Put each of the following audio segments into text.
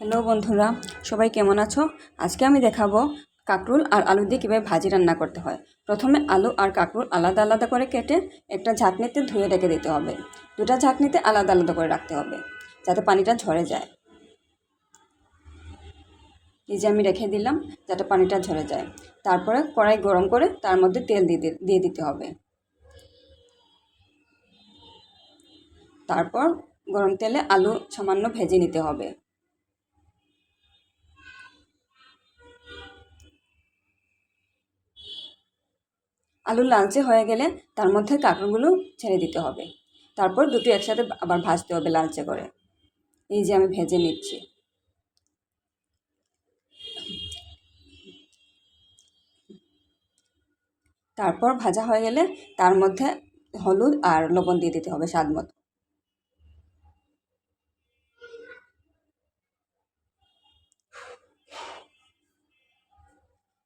Hello বন্ধুরা, সবাই কেমন আছো? আজকে আমি দেখাবো কাঁকরুল আর আলু দিয়ে কীভাবে ভাজি রান্না করতে হয়। প্রথমে আলু আর কাঁকরুল আলাদা আলাদা করে কেটে একটা ঝাঁকনিতে ধুয়ে রেখে দিতে হবে। দুটা ঝাঁকনিতে আলাদা আলাদা করে রাখতে হবে, যাতে পানিটা ঝরে যায়। এই যে আমি রেখে দিলাম, যাতে পানিটা ঝরে যায়। তারপরে কড়াই গরম করে তার মধ্যে তেল দিয়ে দিয়ে দিতে হবে। তারপর গরম তেলে আলু সামান্য ভেজে নিতে হবে। আলু লালচে হয়ে গেলে তার মধ্যে কাঁকড়গুলো ছেড়ে দিতে হবে। তারপর দুটো একসাথে আবার ভাজতে হবে লালচে করে। এই যে আমি ভেজে নিচ্ছি। তারপর ভাজা হয়ে গেলে তার মধ্যে হলুদ আর লবণ দিয়ে দিতে হবে স্বাদ মতো।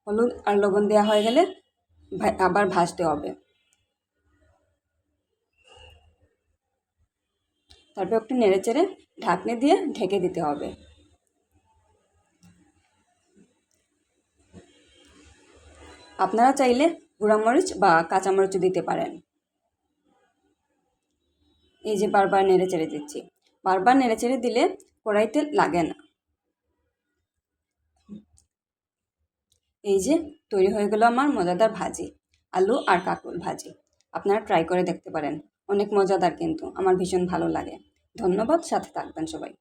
হলুদ আর লবণ দেওয়া হয়ে গেলে আবার ভাজতে হবে। তারপর একটু নেড়ে চেড়ে ঢাকনি দিয়ে ঢেকে দিতে হবে। আপনারা চাইলে গুঁড়ামরিচ বা কাঁচামরিচও দিতে পারেন। এই যে বারবার নেড়ে চেড়ে দিচ্ছি। বারবার নেড়ে চেড়ে দিলে কড়াইতে লাগে না। এই যে তৈরি হয়ে গেল আমার মজাদার ভাজি, আলু আর কাঁকরোল ভাজি। আপনারা ট্রাই করে দেখতে পারেন। অনেক মজাদার কিন্তু, আমার ভীষণ ভালো লাগে। ধন্যবাদ, সাথে থাকবেন সবাই।